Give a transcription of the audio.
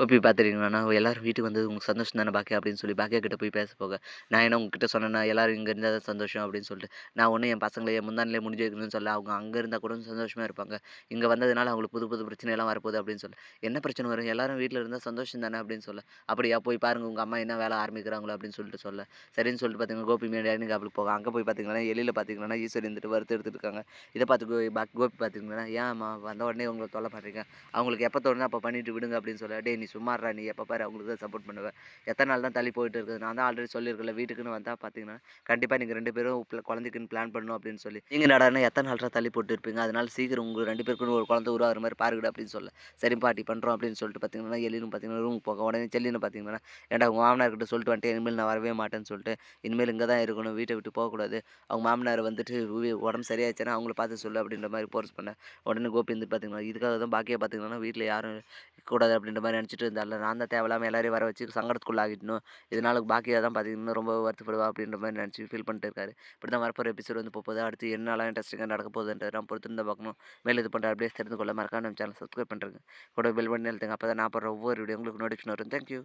கோபி பார்த்துட்டீங்கன்னா எல்லாரும் வீட்டுக்கு வந்தது உங்களுக்கு சந்தோஷம் தானே பாக்கியா அப்படின்னு சொல்லி பாக்கியா கிட்ட போய் பேச போக. நான் என்ன உங்ககிட்ட சொன்னேன்னா எல்லாரும் இங்கே இருந்தால் தான் சந்தோஷம் அப்படின்னு சொல்லிட்டு. நான் ஒன்றும் என் பசங்களை என் முந்தானிலே முடிஞ்சு வைக்கணும்னு சொல்ல அவங்க அங்கே இருந்தால் கூட சந்தோஷமாக இருப்பாங்க. இங்கே வந்ததுனால அவங்களுக்கு புது புது பிரச்சனையெல்லாம் வரப்போகுது அப்படின்னு சொல்லி. என்ன பிரச்சனை வரும்? எல்லாரும் வீட்டில் இருந்தால் சந்தோஷம் தானே அப்படின்னு சொல்ல. அப்படியா? போய் பாருங்க உங்கள் அம்மா என்ன வேலை ஆரம்பிக்கிறாங்களோ அப்படின்னு சொல்லிட்டு சொல்ல. சரின்னு சொல்லிட்டு பார்த்தீங்கன்னா கோபி மேடையாக அப்படி போக. அங்கே போய் பார்த்தீங்கன்னா எலியில் பார்த்தீங்கன்னா ஈஸ்வரி இருந்துட்டு வறுத்து எடுத்துட்டு இருக்காங்க. இதை பார்த்து கோ- கோபி பார்த்தீங்கன்னா ஏன்மா வந்த உடனே உங்களை தொல்லை பண்ணுறீங்க அவங்களுக்கு எப்போ தோணுதோ அப்போ பண்ணிட்டு விடுங்க அப்படின்னு சொல்ல. டே நீ சும்மாறா நீ எப்போ பாரு அவங்களுக்கு தான் சப்போர்ட் பண்ணுவேன் எத்தனை நாள் தான் தள்ளி போயிட்டு இருக்குது? நான் தான் ஆல்ரெடி சொல்லியிருக்கல வீட்டுக்குன்னு வந்தால் பார்த்தீங்கன்னா கண்டிப்பாக நீங்கள் ரெண்டு பேரும் குழந்தைக்குன்னு பிளான் பண்ணணும் அப்படின்னு சொல்லி. நீங்கள் நடனா எத்தனை நாள் தான் தள்ளி போட்டு இருப்பீங்க? அதனால சீக்கிரம் உங்கள் ரெண்டு பேருக்குன்னு ஒரு குழந்தை உருவாகிற மாதிரி பாருங்கடா அப்படின்னு சொல்ல. சரி பாட்டி பண்ணுறோம் அப்படின்னு சொல்லிட்டு பார்த்தீங்கன்னா எலினும் பார்த்தீங்கன்னா ரூம் போக உடனே செல்லின்னு பார்த்தீங்கன்னா ஏன்டா உங்கள் மாமனார்கிட்ட சொல்லிட்டு வந்துட்டு இனிமேல் நான் வரவே மாட்டேன்னு சொல்லிட்டு இனிமேல் இங்கே தான் இருக்கணும் வீட்டை விட்டு போகக்கூடாது. அவங்க மாமனார் வந்துட்டு உடம்பு சரியாச்சுன்னா அவங்கள பார்த்து சொல்லு அப்படின்ற மாதிரி ஃபோர்ஸ் பண்ணேன் உடனே கோபி வந்து பார்த்தீங்கன்னா இதுக்காக தான் பாக்கியை பார்த்தீங்கன்னா வீட்டில் யாரும் கூடாது அப்படின்ற மாதிரி நினச்சிட்டு இருந்தால நான் தான் தேவையில்லாமல் எல்லாரையும் வர வச்சு சங்கடத்துக்குள்ளாகிட்டணும் இதனால பாக்கியாக தான் பார்த்தீங்கன்னா ரொம்ப வருத்தப்படுவா அப்படின்ற மாதிரி நினச்சி ஃபீல் பண்ணிட்டு இருக்காரு. இப்படி தான் வரப்போகிற எபிசோட் வந்து போகுது. அடுத்து என்னெல்லாம் இன்ட்ரெஸ்டிங்காக நடக்க போகுதுன்றது நான் பொறுத்து இருந்தால் பார்க்கணும். மேலே இது பண்ணுற அப்படியே தெரிந்து கொள்ள மறக்காம நம்ம சேனல் சப்ஸ்கிரைப் பண்ணுறேங்க கூட பெல் பண்ணி எழுத்துங்க அப்போ தான் நான் போடுற ஒவ்வொரு வீடியோ உங்களுக்கு நோட்டிஃபிகேஷன் வரும். தேங்க்யூ